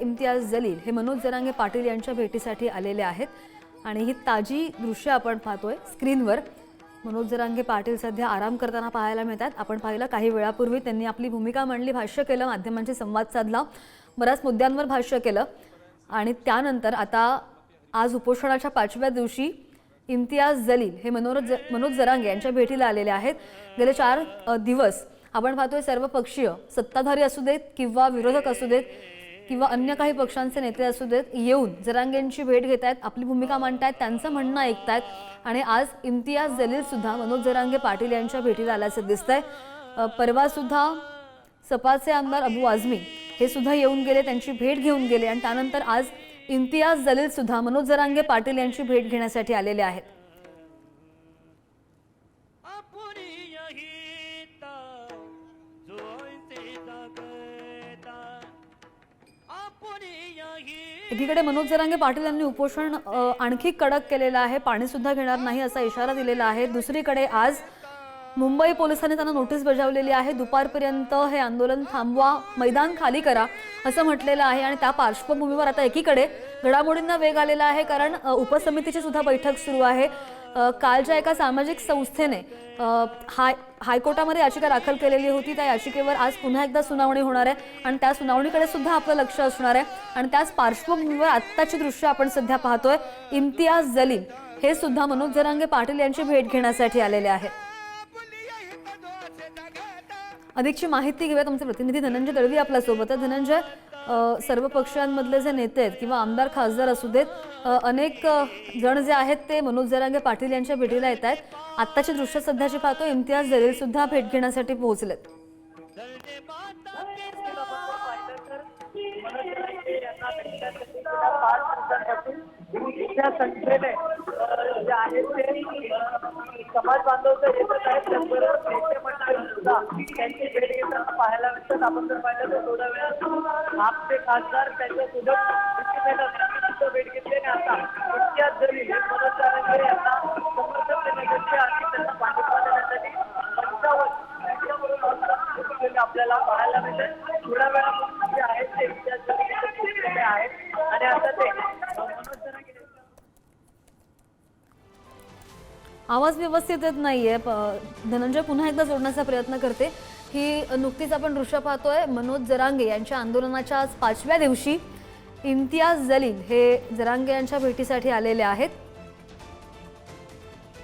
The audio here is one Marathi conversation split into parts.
इम्तियाज जलील हे मनोज जरांगे पाटील यांच्या भेटीसाठी आलेले आहेत. आणि ही ताजी दृश्य आपण पाहतोय स्क्रीनवर. मनोज जरांगे पाटील सध्या आराम करताना पाहायला मिळतात. आपण पाहिलं काही वेळापूर्वी त्यांनी आपली भूमिका मांडली भाष्य केलं माध्यमांशी संवाद साधला. बऱ्याच मुद्द्यांवर भाष्य केलं. आणि त्यानंतर आता आज उपोषणाच्या पाचव्या दिवशी इम्तियाज जलील हे मनोरज मनोज जरांगे यांच्या भेटीला आलेले आहेत. गेले चार दिवस आपण पाहतोय सर्वपक्षीय सत्ताधारी असू देत किंवा विरोधक असू देत किंवा अन्य काही पक्षांचे नेते असू देत येऊन जरांगेंची भेट घेत आहेत आपली भूमिका मांडतायत त्यांचं म्हणणं ऐकतायत. आणि आज इम्तियाज जलील सुद्धा मनोज जरांगे पाटील यांच्या भेटीला आल्याचं दिसतंय. परवा सुद्धा सपाचे आमदार अबू आझमी हे सुद्धा येऊन गेले त्यांची भेट घेऊन गेले आणि त्यानंतर आज इम्तियाज जलील सुद्धा मनोज जरांगे पाटील यांची भेट घेण्यासाठी आलेले आहेत. एकीकडे मनोज जरांगे पाटील यांनी उपोषण आणखी कडक केलेलं आहे पाणी सुद्धा घेणार नाही असा इशारा दिलेला आहे. दुसरीकडे आज मुंबई पोलिसांनी त्यांना नोटीस बजावलेली आहे. दुपारपर्यंत हे आंदोलन थांबवा मैदान खाली करा असं म्हटलेलं आहे आणि त्या पार्श्वभूमीवर आता एकीकडे घडामोडींना वेग आलेला आहे कारण उपसमितीची सुद्धा बैठक सुरू आहे. कालच्या एका सामाजिक संस्थेने हाय हायकोर्टामध्ये याचिका दाखल केलेली होती त्या याचिकेवर आज पुन्हा एकदा सुनावणी होणार आहे आणि त्या सुनावणीकडे सुद्धा आपलं लक्ष असणार आहे. आणि त्याच पार्श्वभूमीवर आत्ताची दृश्य आपण सध्या पाहतोय इम्तियाज जलील हे सुद्धा मनोज जरांगे पाटील यांची भेट घेण्यासाठी आलेले आहेत. अधिकची माहिती घेऊया तुमचे प्रतिनिधी धनंजय दळवी आपल्यासोबत आहे धनंजय सर्व पक्षांमधले जे नेते आहेत किंवा आमदार खासदार असू देत अनेक जण जे आहेत ते मनोज जरांगे पाटील यांच्या भेटीला येत आहेत. आत्ताची दृश्य सध्याची पाहतो इम्तियाज जलील सुद्धा भेट घेण्यासाठी पोहोचलेत. संख्येने जे आहेत ते समाज बांधवचं येतच आहेत त्याचबरोबर सुद्धा त्यांची भेट घेताना पाहायला मिळतात. आपण जर पाहिलं तर थोड्या वेळात आपचे खासदार त्यांच्यासोबत सुद्धा भेट घेतली आणि आता इम्तियाज जरी मनोज तारंगे यांना समर्थन देण्यासाठी आणि त्यांना पाठिंबा देण्यासाठी आपल्याला पाहायला मिळते थोड्या वेळा आवाज व्यवस्थित येत नाहीये. धनंजय पुन्हा एकदा जोडण्याचा प्रयत्न करते. की नुकतीच आपण दृश्य पाहतोय. मनोज जरांगे यांच्या आंदोलनाच्या आज पाचव्या दिवशी इम्तियाज जलील हे जरांगे यांच्या भेटीसाठी आलेले आहेत.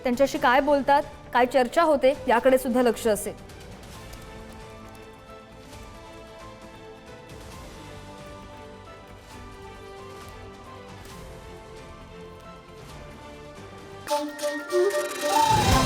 त्यांच्याशी काय बोलतात काय चर्चा होते याकडे सुद्धा लक्ष असेल. Bom, bom.